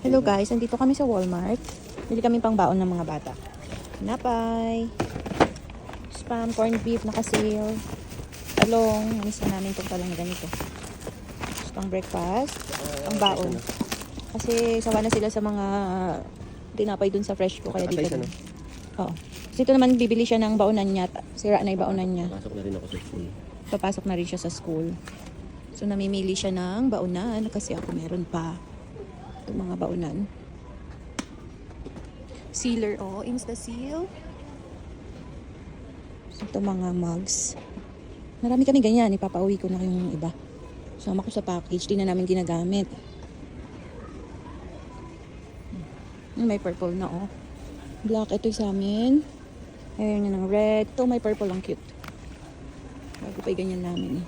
Hello guys, nandito kami sa Walmart. Bili kami pang baon ng mga bata. Napay, spam, corned beef, naka-sale. Talong, namis na namin itong talong na ganito. Tapos pang breakfast, pang baon. Kasi sawa na sila sa mga tinapay dun sa fresh ko, kaya dito. Atay. Oo. Kasi ito naman bibili siya ng baonan niya. Sira na yung baonan niya. Pasok na rin ako sa school. Papasok na rin siya sa school. So namimili siya ng baonan kasi ako meron pa. Itong mga baonan. Sealer, oh. Insta seal. So, ito mga mugs. Marami kami ganyan. Ipapauwi ko na yung iba. Sama ko sa package. Di na namin ginagamit. Hmm, May purple na, oh. Black, ito sa amin. Ayaw niya ng red. Ito, may purple. Ang cute. Bago pa ganyan namin eh.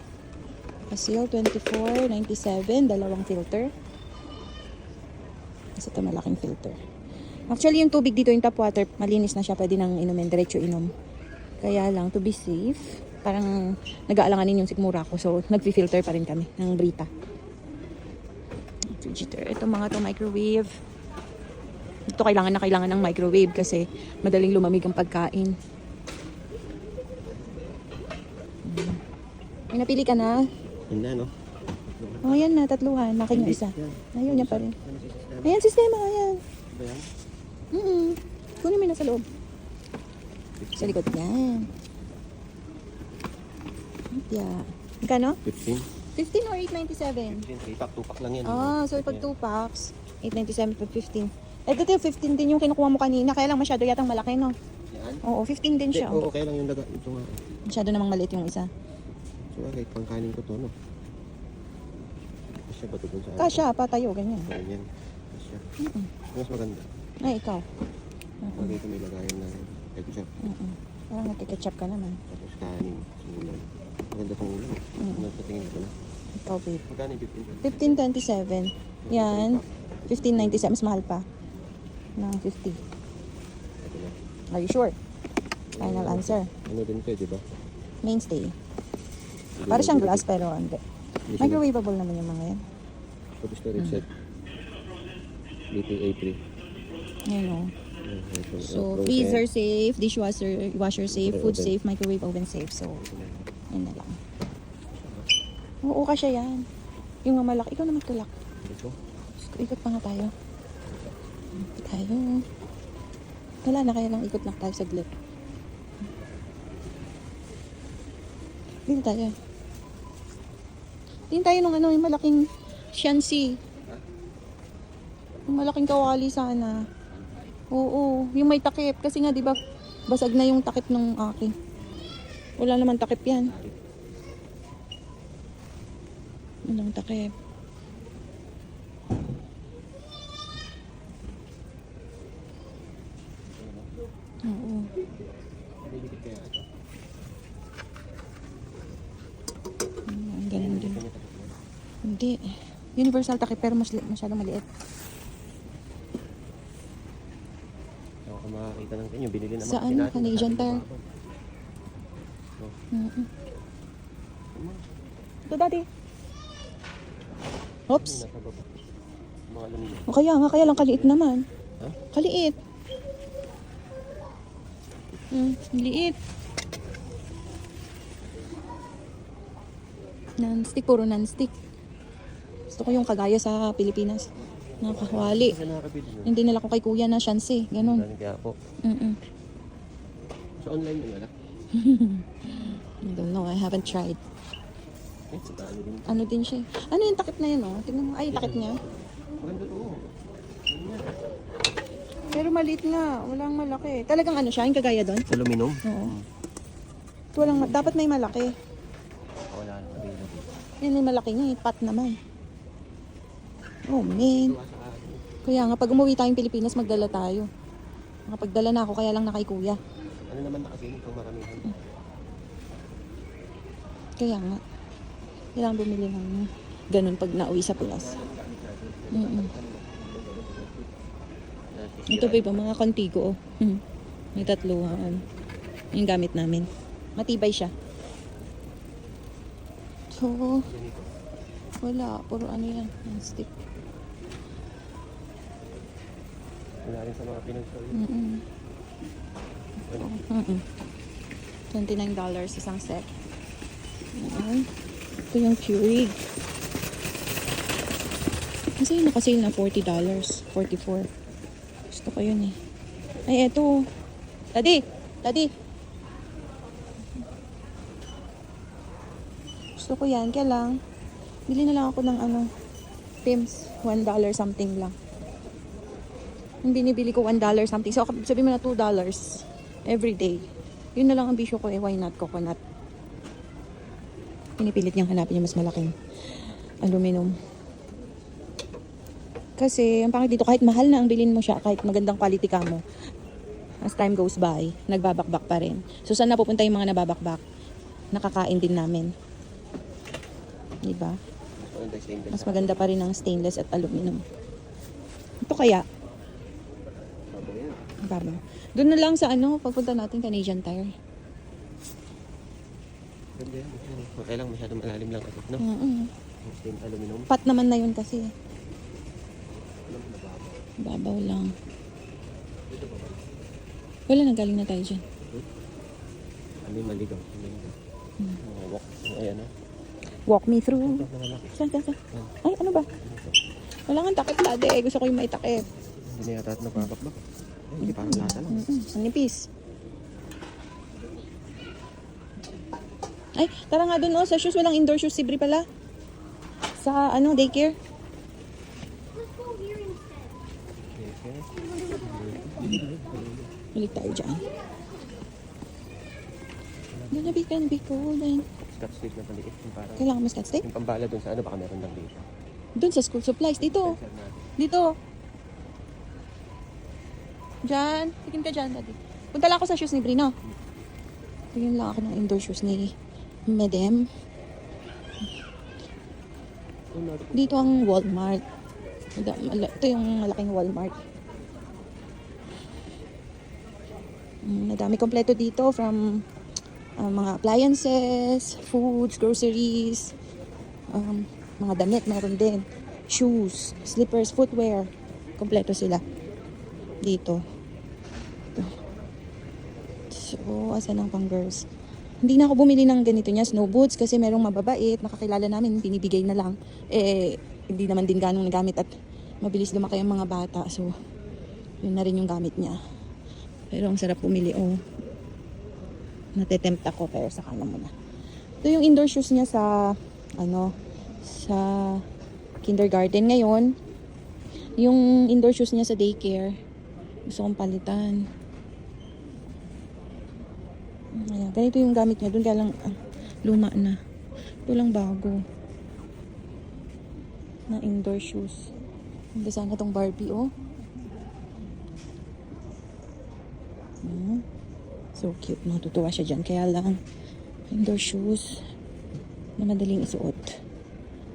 Asil, 24.97. Dalawang filter. Kasi ito malaking filter. Actually, yung tubig dito, yung tap water, malinis na siya. Pwede nang inumin. Diretso inom. Kaya lang, to be safe, parang nag-aalanganin yung sikmura ko. So, nag-filter pa rin kami ng Brita. Frigidaire. Ito mga to microwave. Ito kailangan na kailangan ng microwave kasi madaling lumamig ang pagkain. Hmm. May napili ka na? Yun na, no? Oh, yan na, tatluhan. Nakin yung isa. Yan. Ayaw niya pa rin. Ayan, sistema, ayan. Ba yan? Mm -mm. Kunin mo yung nasa loob. Sa likod yan. Yeah. Magkano? 15. 15 or 897? 15. 3 pack, 2 pack lang yan. Ah, so pag 2 packs, 897 per 15. Eh, yung 15 din yung kinukuha mo kanina. Kaya lang masyado yatang malaki, no? Yan. Oo, 15 din siya. oo, okay lang yung daga. Ito nga. Masyado namang maliit yung isa. So, okay, pangkanin ko to, no? Kasya ba ito dun sa? Kasha, patayo, ganyan. Ayan Kasya. Mm-mm. Mas maganda. Ay, ikaw. Lagay ko may lagayan na ketchup. Mm-mm. Parang nagkiketchup ka naman. Tapos kanin. Simulan. Maganda tong ulam. Mm. Ano sa tingin ko na? Ikaw, babe. Magkano yung 15? 1527. Yan. 1597. Mas mahal pa. Ng 50. Ito na. Are you sure? Final answer. Ano din di ba? Mainstay. Para na- siyang glass pero hindi. siya- Microwavable naman yung mga yan. Photo storage set. BPA3. Yan o. Ayan, ayan, So, freezer safe, dishwasher washer safe, food safe, microwave oven safe. So, yan na lang. Oo, kasya yan. Yung mga malaki. Ikaw na magtulak. Ito. Ikot pa nga tayo. Ikot tayo. Wala na, kaya lang ikot lang tayo saglit. Dito tayo. Tingin tayo nung ano, yung malaking Shanxi. Yung malaking kawali sana. Oo, yung may takip. Kasi nga, di ba, basag na yung takip ng akin. Wala naman takip yan. Walang takip. Oo. Mm, ganun din. Hindi. Universal takip pero mas masyadong maliit. Ako ka makakita ng kanyo. Binili naman Sa ano, Canadian Tire? Mm-mm. Ito dati. Oops. Aluminium. O kaya nga, kaya lang kaliit naman. Ha? Kaliit. Hmm, liit. Non-stick, puro non-stick. Gusto ko yung kagaya sa Pilipinas. Nakakawali. Hindi nila ko kay kuya na shansi. Ganon. Galing kaya ako. Mm-mm. Sa online mo wala? I don't know, I haven't tried. Eh, sa tayo din. Ano din siya? eh. Ano yung takip na yun, oh? Tingnan mo. Ay, takip niya. Maganda to. Pero maliit nga. Walang malaki. Talagang ano siya? Yung kagaya doon? Sa aluminum? Oo. Walang, ma- dapat may malaki. Wala na. Available. Yan yung malaki nga, eh. Pat naman. Oh, man. Kaya nga, pag umuwi tayong Pilipinas, magdala tayo. Nakapagdala na ako, kaya lang na kay kuya. Ano naman na kasi itong maramihan? Kaya nga. Kailangan bumili ng ganun pag nauwi sa Pilas. Mm-mm. Ito ba iba, mga kontigo. Oh. Hmm. May tatluhan. Yung gamit namin. Matibay siya. So, wala. Puro ano yan. Stick. Wala rin sa mga pinag-show. Mm-mm. Ano? Mm-mm. $29 isang set. Ayan. Ito yung Keurig. Kasi yun nakasale na $40. 44 Gusto ko yun eh. Ay, eto. Daddy! Daddy! Gusto ko yan. Kaya lang, bili na lang ako ng ano, Pims. $1 something lang. Yung binibili ko $1 something. So, sabi mo na $2 every day. Yun na lang ang bisyo ko eh. Why not coconut? Pinipilit niyang hanapin yung mas malaking aluminum. Kasi, ang pangit dito, kahit mahal na ang bilin mo siya, kahit magandang quality ka mo, as time goes by, nagbabakbak pa rin. So, saan napupunta yung mga nababakbak? Nakakain din namin. Diba? Mas maganda pa rin ang stainless at aluminum. Ito kaya, bago. Doon na lang sa ano, pagpunta natin Canadian Tire. Ganda yan. Kaya lang masyadong malalim lang ito. No? Yung stained aluminum. Pat naman na yun kasi. Babaw lang. Ba ba? Wala na, galing na tayo dyan. Ano yung maligaw? Maligaw. Hmm. Walk. Ayan na. Walk me through. Saan, saan, saan? Yan. Ay, ano ba? Ito. Wala nga takip lade. Gusto ko yung may takip. Hindi na yata ito nababakbak. Hindi, parang lata lang. Mm-mm. Ang nipis. Ay, tara nga dun oh, sa shoes. Walang indoor shoes. Libre pala. Sa ano, daycare. Balik tayo dyan. Gonna be can be cold and... Scotch tape na paliit. Yung parang Kailangan mo scotch tape? yung pambala dun sa ano, baka meron lang dito. Doon sa school supplies. Dito. Dito. Diyan. Tingin ka dyan, daddy. Punta lang ako sa shoes ni Brino. Tingin lang ako ng indoor shoes ni Medem. Dito ang Walmart. Ito yung malaking Walmart. Mm, Madami kompleto dito from uh, mga appliances, foods, groceries, um, mga damit meron din. Shoes, slippers, footwear. Kompleto sila. Dito. So, asan ang pang girls? Hindi na ako bumili ng ganito niya, snow boots, kasi merong mababait, nakakilala namin, binibigay na lang. Eh, hindi naman din ganong nagamit at mabilis lumaki ang mga bata. So, yun na rin yung gamit niya. Pero ang sarap pumili, oh. Natetempt ako, pero saka na muna. Ito yung indoor shoes niya sa, ano, sa kindergarten ngayon. Yung indoor shoes niya sa daycare. Gusto kong palitan. Ayan, ganito yung gamit niya. Doon kaya lang ah, luma na. Ito lang bago. Na indoor shoes. Hindi sana tong Barbie, oh. Hmm. So cute. Matutuwa siya dyan. Kaya lang, indoor shoes na madaling isuot.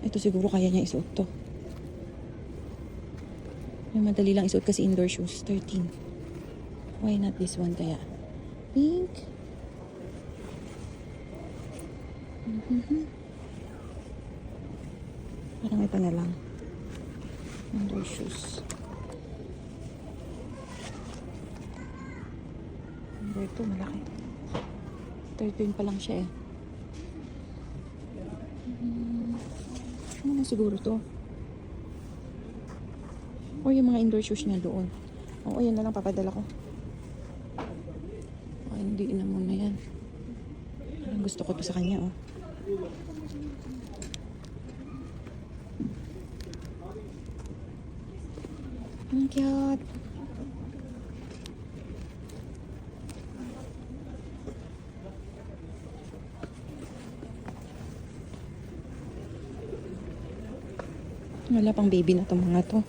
Ito siguro kaya niya isuot to. Yung madali lang isuot kasi indoor shoes. 13. Why not this one kaya? Pink. Mhm. Parang ito na lang. Indoor shoes. Number 2, malaki. 13 pa lang siya eh. Hmm. Ano na siguro to? O yung mga indoor shoes niya doon. Oo, yan na lang papadala ko. O, hindi na muna yan. Parang gusto ko to sa kanya, oh. Ang cute. Wala pang baby na itong mga to.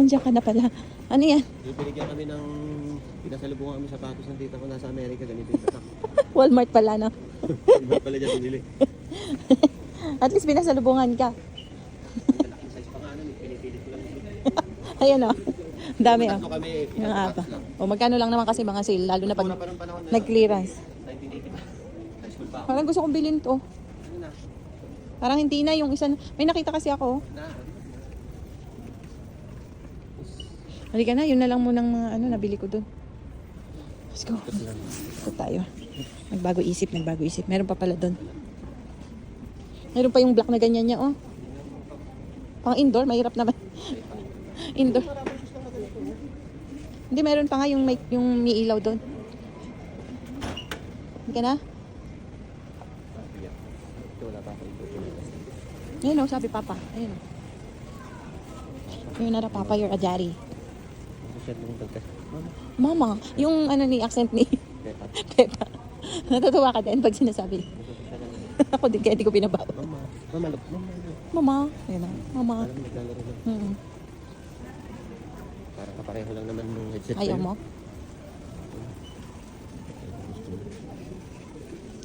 Andiyan ka na pala. Ano yan? Ibinigyan kami ng pinasalubungan kami sapatos ng tita ko nasa Amerika. Ganito yung tatak. Walmart pala na. Iba pala dyan binili. At least binasalubungan ka. Ang laking size pa nga nun. eh. Pinipilit ko lang. Ayan o. Ang dami o. Tatlo kami. Yung apa. lang. O magkano lang naman kasi mga sale. Lalo na pag Una pa nung panahon na nag-clearance. 1980 pa. High school pa ako. Parang gusto kong bilhin to. Ano na? Parang hindi na yung isa. na- May nakita kasi ako. Na. Halika na, yun na lang munang mga ano, nabili ko dun. Let's go. Ito tayo. Nagbago isip, nagbago isip. Meron pa pala dun. Meron pa yung black na ganyan niya, oh. Pang indoor, mahirap naman. indoor. Hindi, meron pa nga yung may, yung may ilaw doon. Hindi ka na? Ayun o, sabi Papa. Ayun o. You're not Papa, you're a daddy. Siya nung pagkas. Mama. Mama, yung ano ni accent ni Pepa. Pepa. Natutuwa ka din pag sinasabi. Ako din, kaya di ko pinabawa. Mama. Mama. Mama. Mama. Ayun na. Mama. Alam mo, naglalaro lang. Mm. Para kapareho lang naman ng headset Ayaw mo?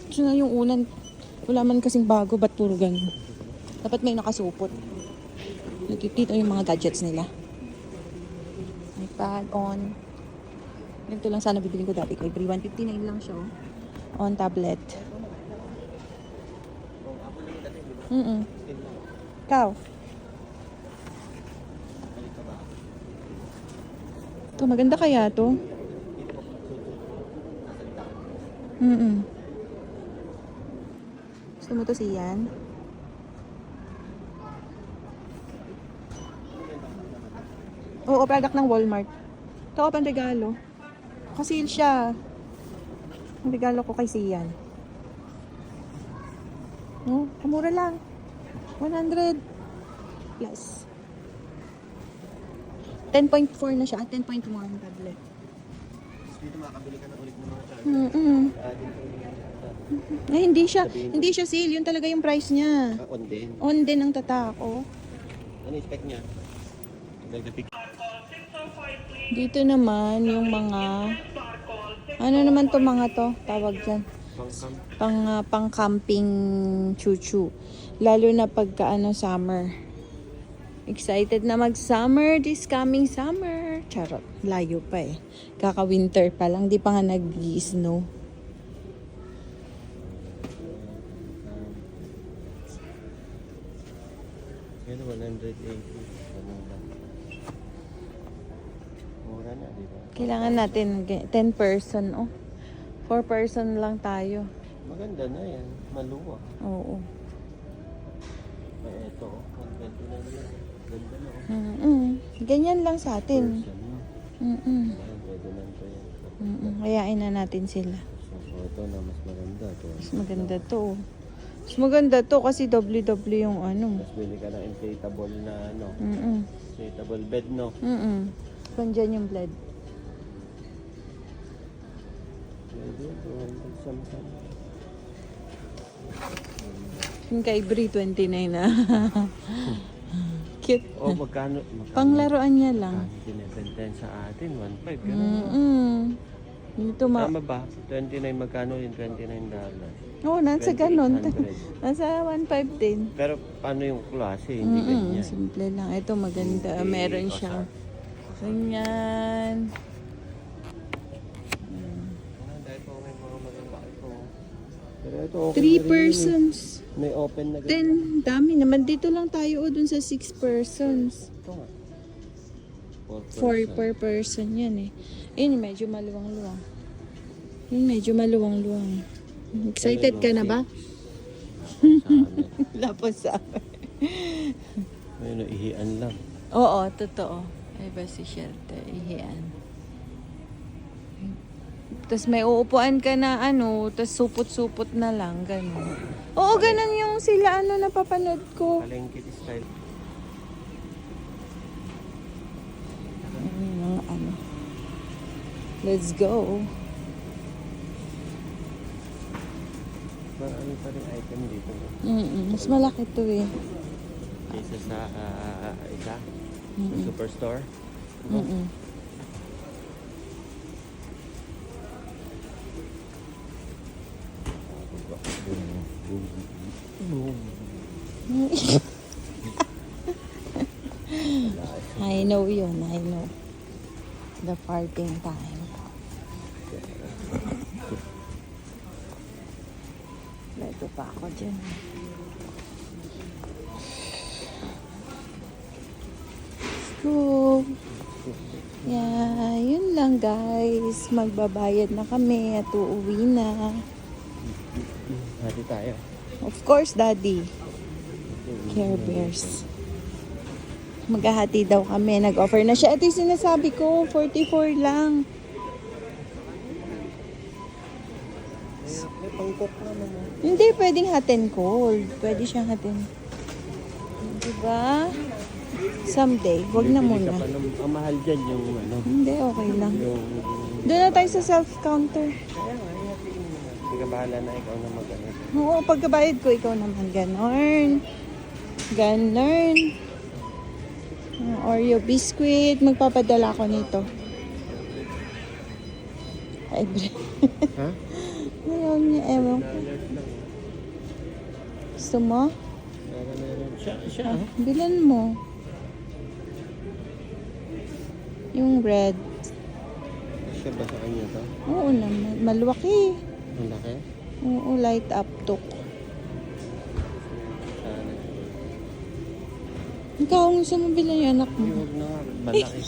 Gusto na yung unan. Wala man kasing bago, ba't puro ganun? Dapat may nakasupot. Dito yung mga gadgets nila. iPad on. Ganito lang sana bibili ko dati kay Brie. 159 lang siya. oh. On tablet. Mm-mm. Ikaw? To maganda kaya to? Mm-mm. Gusto mo to siyan? Oo, product ng Walmart. Ito pang regalo. Kasi siya. Ang regalo ko kay Sian. No, kamura lang. 100 plus. 10.4 na siya. 10.1 tablet. Dito makakabili ka na ulit ng mga charger. Ah, dito. Ay, hindi siya. Hindi siya sale. Yun talaga yung price niya. Ah, on din. On din ang tatak, oh. Ano yung spec niya? Nagpipik. Dito naman yung mga ano naman to mga to? Tawag dyan. Pang pang ah, pang camping chuchu. Lalo na pagka ano summer. Excited na mag summer this coming summer. Charot layo pa eh. Kaka winter pa lang di pa nga nag snow Yan, 180. Ganun lang. Mura na, di ba? Kailangan natin g- 10 person oh 4 person lang tayo Maganda na yan. Maluwa. oo Ay, eto. oh. 120 na naman. Ganda na. oh. Mm-mm. ganyan lang sa atin Person, no? Pwede ito yan. Mm-mm. Kayain na natin sila So, ito na mas maganda. Ito. Mas maganda to. oh. Mas maganda to kasi WW yung ano. Tapos bili ka ng inflatable na ano. Mm-mm. Inflatable bed, no? Mm-mm. Kung dyan yung blood. Pwede. 200 something. Yung kay Brie, 29 na. Cute. Oh, magkano? magkano Panglaruan niya lang. Magkano binibentahan sa atin? 1.5. Ganun. Dito ma... Tama ba? 29 magkano yung 29 dollars? Oo, oh, nasa ganun. 2800. Nasa 1.5 din. Pero paano yung klase? Hindi Mm-mm. ganyan. Simple lang. Ito maganda. Meron osar. siyang... Ganyan. Ah, dahil po may mga maganda ito. Pero ito okay Three na rin yun eh. persons. May open na ganyan. Then, dami naman. Dito lang tayo o dun sa six persons. Ito nga. Four per person yan eh. Yun, medyo maluwang-luwang. Yun, medyo maluwang-luwang. Excited ka na ba? Sa amin. Wala po sa Ayun, ihian lang. Oo, totoo. Ay ba si shelter, ihian. Tapos may uupuan ka na ano, tapos supot-supot na lang, ganun. Oo, ganun yung sila ano napapanood ko. Palengke style. Ayun, mga ano. Let's go. Marami pa rin item dito. no? Mm mas malaki to eh. Kaysa sa ah, isa, Mm-mm. superstore. Mm-mm. I know yun, I know. The parting time. Leto pa ako dyan. Go. Yeah, yun lang guys. Magbabayad na kami at uuwi na. Hati tayo. Of course, Daddy. Care Bears. Maghahati daw kami. Nag-offer na siya. Ito yung sinasabi ko, 44 lang. May pangkok naman mo. Hindi, pwedeng hot and cold. Pwede siyang hot and... Diba? Someday. Wag na muna. Ang mahal dyan yung ano. Hindi, okay lang. Doon na tayo sa self-counter. Na. Hindi ka bahala na ikaw na mag-ano. Oo, pagkabayad ko, ikaw naman. Ganon. Ganon. Ah, Oreo biscuit. Magpapadala ko nito. Ay, bre. Ha? Ayaw niya, ewan ko. Gusto mo? Bilan mo. Yung red. Siya ba sa kanya to? Oo naman. Malwaki. Ang laki? Oo, light up tok. Ikaw ang gusto mo bilan yung anak mo. Huwag na nga. Malaki.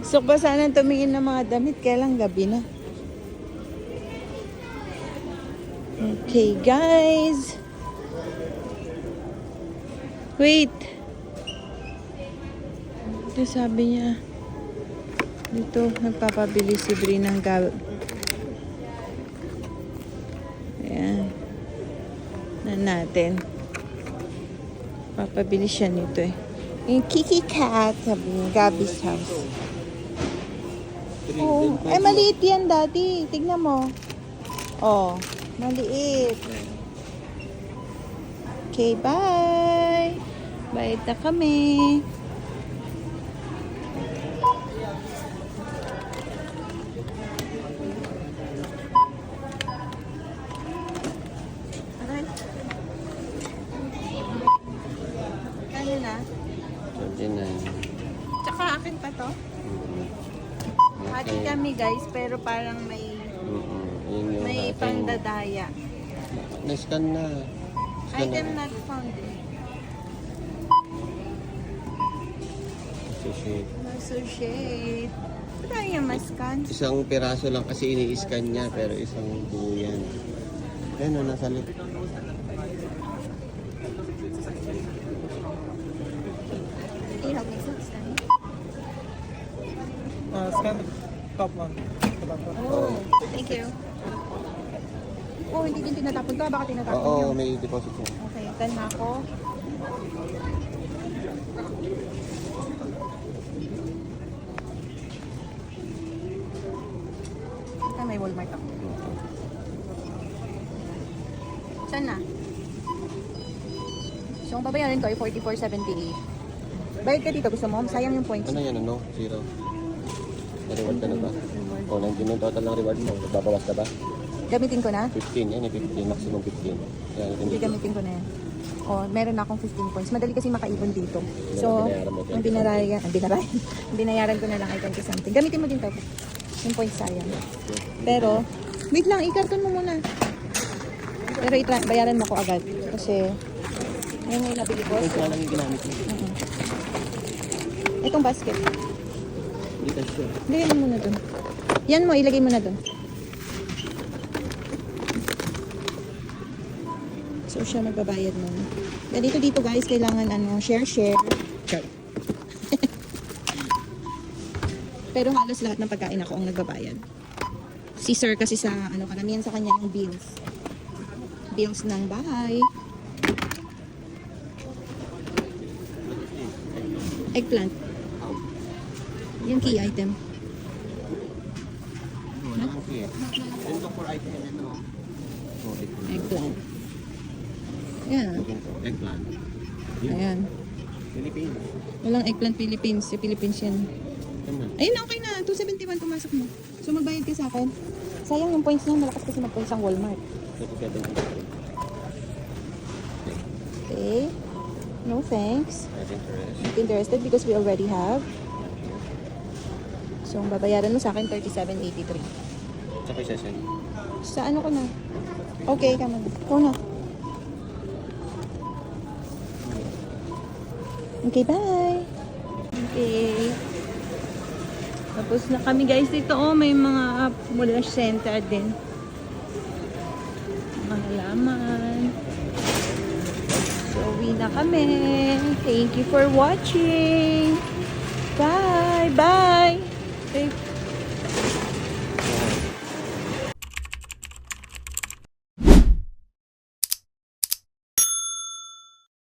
Gusto ko ba sana tumingin ng mga damit, kaya lang gabi na. Okay, guys. Wait. Ito sabi niya. Dito, nagpapabili si Bri ng gab. Ayan. Na natin. Papabili siya nito eh. Yung Kiki Cat, sabi niya, Gabby's house. Oo. Eh, maliit yan, daddy. Tignan mo. Oh, maliit. Okay, bye. Bayad na kami. Aray. Kaya na? 29. Tsaka akin pa to. Hati kami guys, pero parang may. Yun yung may ating- pandadaya. Na-scan na. Scan Item na. not found. eh. Associate. Associate. Wala yung maskan. Isang piraso lang kasi ini-scan niya pero isang buo yan. Ayun o, nasa lip. Can you help me scan? Uh, scan the top. Oh, thank you. Oh, hindi din tinatapon to. Baka tinatapon Oo, nyo. may deposit siya. Okay, tan na ako. Ah, may Walmart ako. Saan na? So, ang babayaran ko ay 44.78. Bayad ka dito. Gusto mo? Sayang yung points. Ano yan, ano? Zero. Na-reward ka na ba? O, nandiyan yung total ng reward mo. Nagbabawas ka ba? Gamitin ko na? 15. Yan, yung 15. Maximum 15. Yan, Hindi hindi. gamitin ko na yan. Oh, meron na akong 15 points. Madali kasi makaipon dito. So, binayaran mo, ang binarayan, ang binarayan, ang binayaran ko na lang ay 20 something. Gamitin mo din to. Yung points sayang. Pero, wait lang, ikarton mo muna. Pero itra- bayaran mo ko agad. Kasi, yun yung nabili ko. Ito lang yung ginamit mo. Itong basket. Ilagay mo muna dun. Yan mo, ilagay mo na dun. So, siya magbabayad mo. Ganito dito guys, kailangan ano, share, share. Char. Pero halos lahat ng pagkain ako ang nagbabayad. Si sir kasi sa, ano, karamihan sa kanya yung bills. Bills ng bahay. Eggplant. Yung key item. Wala kang key. Ito for item. Ito. Oh, eggplant. Eggplant. Yan. Ito, Eggplant. Ayan. Philippines. Walang eggplant Philippines. Sa Philippines yan. Ayun, okay na. 271 pumasok mo. So, magbayad ka sa akin. Sayang yung points niya. Malakas kasi mag-points ang Walmart. 37. Okay. No thanks. Not interested because we already have. So, ang babayaran mo sa akin 37.83. Tsaka isa send. Sa ano ko na? Okay, kama na. Ikaw na. Okay, bye. Okay. Tapos na kami guys dito. Oh, may mga mula center din. Mga halaman. So, uwi na kami. Thank you for watching. Bye! Bye!